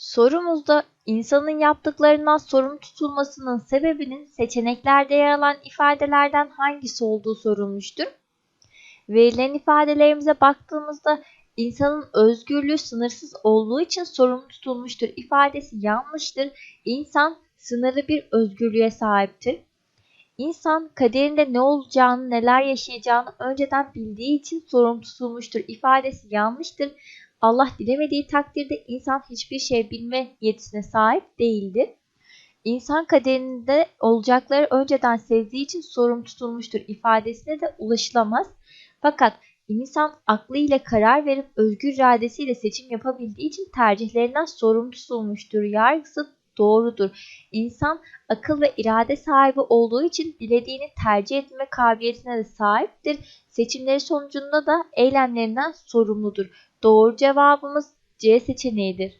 Sorumuzda insanın yaptıklarından sorumlu tutulmasının sebebinin seçeneklerde yer alan ifadelerden hangisi olduğu sorulmuştur. Verilen ifadelerimize baktığımızda insanın özgürlüğü sınırsız olduğu için sorumlu tutulmuştur ifadesi yanlıştır. İnsan sınırlı bir özgürlüğe sahiptir. İnsan kaderinde ne olacağını, neler yaşayacağını önceden bildiği için sorumlu tutulmuştur ifadesi yanlıştır. Allah dilemediği takdirde insan hiçbir şey bilme yetisine sahip değildir. İnsan kaderinde olacakları önceden sevdiği için sorumlu tutulmuştur ifadesine de ulaşılamaz. Fakat insan aklıyla karar verip özgür iradesiyle seçim yapabildiği için tercihlerinden sorumlu tutulmuştur. Yargısı doğrudur. İnsan akıl ve irade sahibi olduğu için dilediğini tercih etme kabiliyetine de sahiptir. Seçimleri sonucunda da eylemlerinden sorumludur. Doğru cevabımız C seçeneğidir.